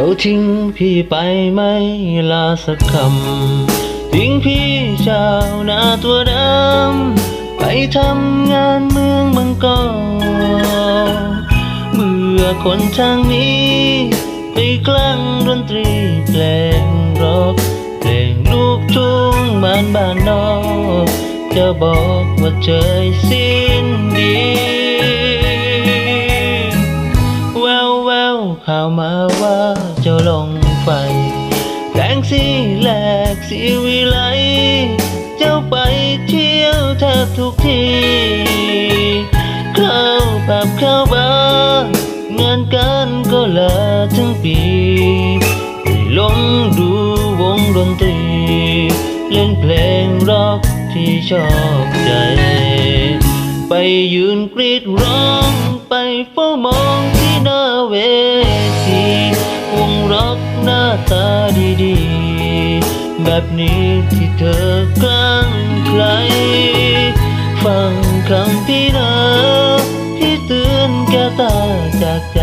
าทิ้งพี่ไปไม่ลาสักคำ ทิ้งพี่ชาวนาตัวดำไปทำงานเมืองบางกอกเบื่อคนทางนี้ ไปกลางดนตรีเพลงร็อกเพลงลูกทุ่งบ้านบ้านนอกจะบอกว่าเจยสิ้นดี แววแววข่าวมาว่าเจ้าลงไฟแสงสีแหลกสีวิไล เจ้าไปเที่ยวแทบทุกทีเข้าผับเข้าบาร์งานการก็ลาทั้งปีไปลงดูวงดนตรี เล่นเพลงร็อกที่ชอบใจ ไปยืนกรีดร้องไปเฝ้ามองที่หน้าเวทีวงร็อกหน้าตาดีๆ แบบนี้ที่เธอกลางใคร ฟังคำพี่นาที่เตือนแกตาจากใจ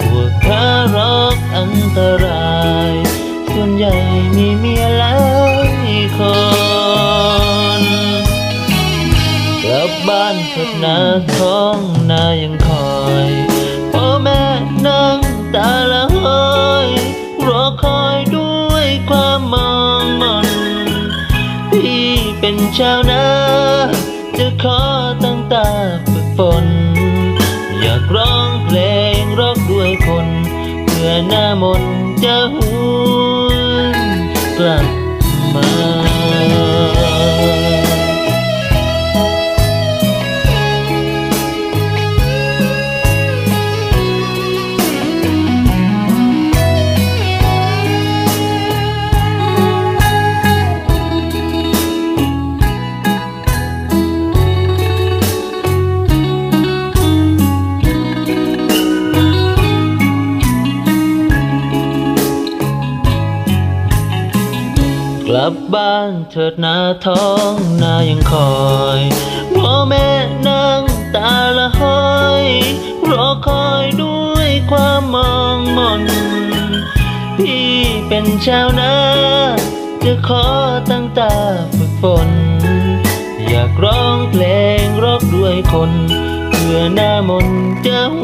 พวกขาร็อกอันตราย ส่วนใหญ่มีมี ท้องนายังคอยพ่อแม่นั่งตาละห้อยรอคอยด้วยความมองมนพี่เป็นชาวนาจะขอตั้งตาฝึกฝนอยากร้องเพลงร็อกด้วยคน เพื่อหน้ามนจะหวนกลับ ลับบ้านเถิดนาท้องนายังคอยพ่อแม่นั่งตาละห้อยรอคอยด้วยความมองมนพี่เป็นชาวนาจะขอตั้งตาฝึกฝน อยากร้องเพลงรอกด้วยคน เพื่อหน้ามนจะหว